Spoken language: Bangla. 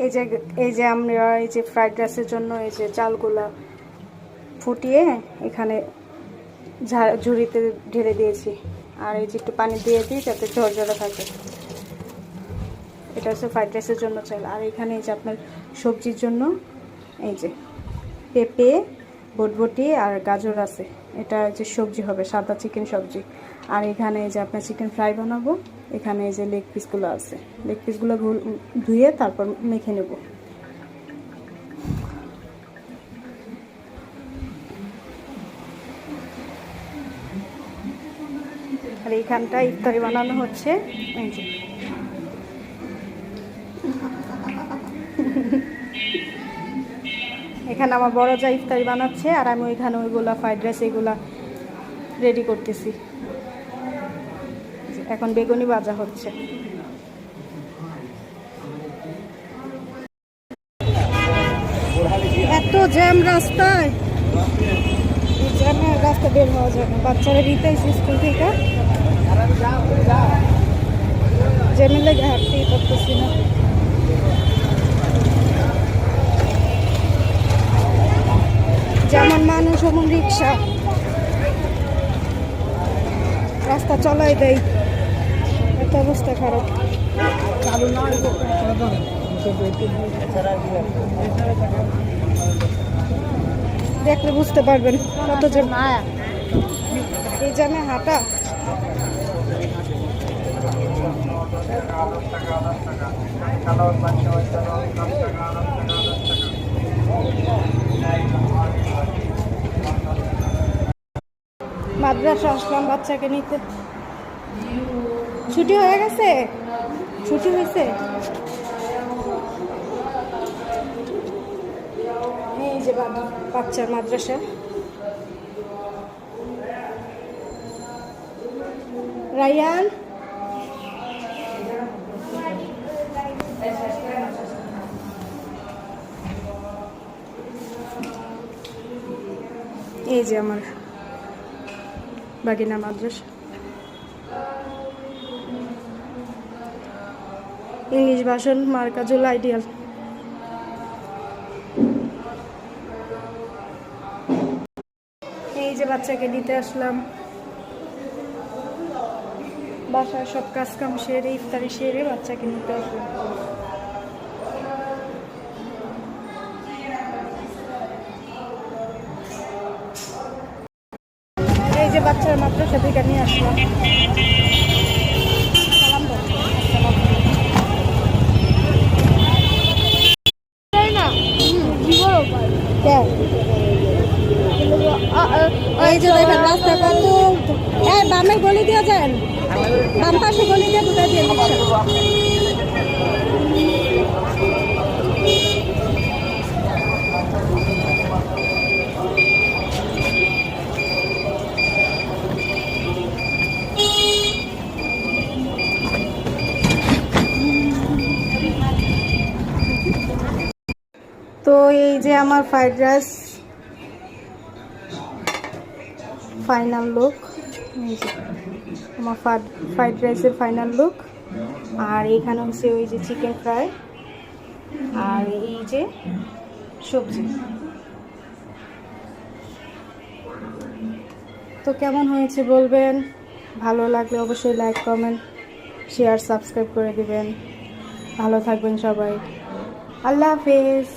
এই যে এই যে আমরা এই যে ফ্রাইড রাইসের জন্য এই যে চালগুলা ফুটিয়ে এখানে ঝুড়িতে ঢেলে দিয়েছি। আর এই যে একটু পানি দিয়ে দিই যাতে ঝরঝরে থাকে। এটা হচ্ছে ফ্রাইড রাইসের জন্য চাল। আর এখানে এই যে আপনার সবজির জন্য এই যে পেঁপে বটবটি আর গাজর আছে। এটা যে সবজি হবে, সাদা চিকেন সবজি। আর এখানে যে আপনার চিকেন ফ্রাই বানাবো, এখানে যে লেগ পিসগুলো আছে। লেগ পিসগুলো ধুয়ে তারপর মেখে নেব। আর এইখানটা ইফতারি বানানো হচ্ছে। এই যে। এখানে আমার বড় যা ইফতারি বানাচ্ছে, আর আমি ওইখানে ওইগুলা ফ্রাইড রাইস এগুলা রেডি করতেছি। এখন বেগুনি ভাজা হচ্ছে। এত জ্যাম রাস্তায়। এই জ্যামে রাস্তা বের বাচ্চারা দিতে স্কুল থেকে। জ্যামে লেগে হাঁটতেই পারতেছি না। যেমন রিক্সা। রাস্তা চলাই দেয়। এত অবস্থা খারাপ। দেখলে বুঝতে পারবেন কত যে মায়া এই জামে হাঁটা। মাদ্রাসা আসলাম বাচ্চাকে নিতে। ছুটি হয়ে গেছে? ছুটি হয়েছে? এই যে বাচ্চার মাদ্রাসা। রায়ান? এই যে আমার বাগিনা মাদ্রাসা। ইংলিশ ভাষণ মার্কাজুল আইডিয়াল এই যে বাচ্চাকে দিতে আসলাম। বাসার সব কাজ কাম সেরে, ইফতারি সেরে বাচ্চাকে নিতে আসলাম এই যে বাচ্চার মাদ্রাসা থেকে নিয়ে আসলাম? এই যে দেখেন রাস্তা কত বামে গলি দিয়ে যান। বাম পাশে গলি দিয়ে ঢুকে দিয়ে তো এই যে আমার ফ্রাইড রাইস ফাইনাল লুক আমার ফ্রাইড রাইসের ফাইনাল লুক আর এখানে হচ্ছে ওই যে চিকেন ফ্রাই আর এই যে সবজি। তো কেমন হয়েছে বলবেন? ভালো লাগলে অবশ্যই লাইক কমেন্ট শেয়ার সাবস্ক্রাইব করে দিবেন। ভালো থাকবেন সবাই। আল্লাহ হাফেজ।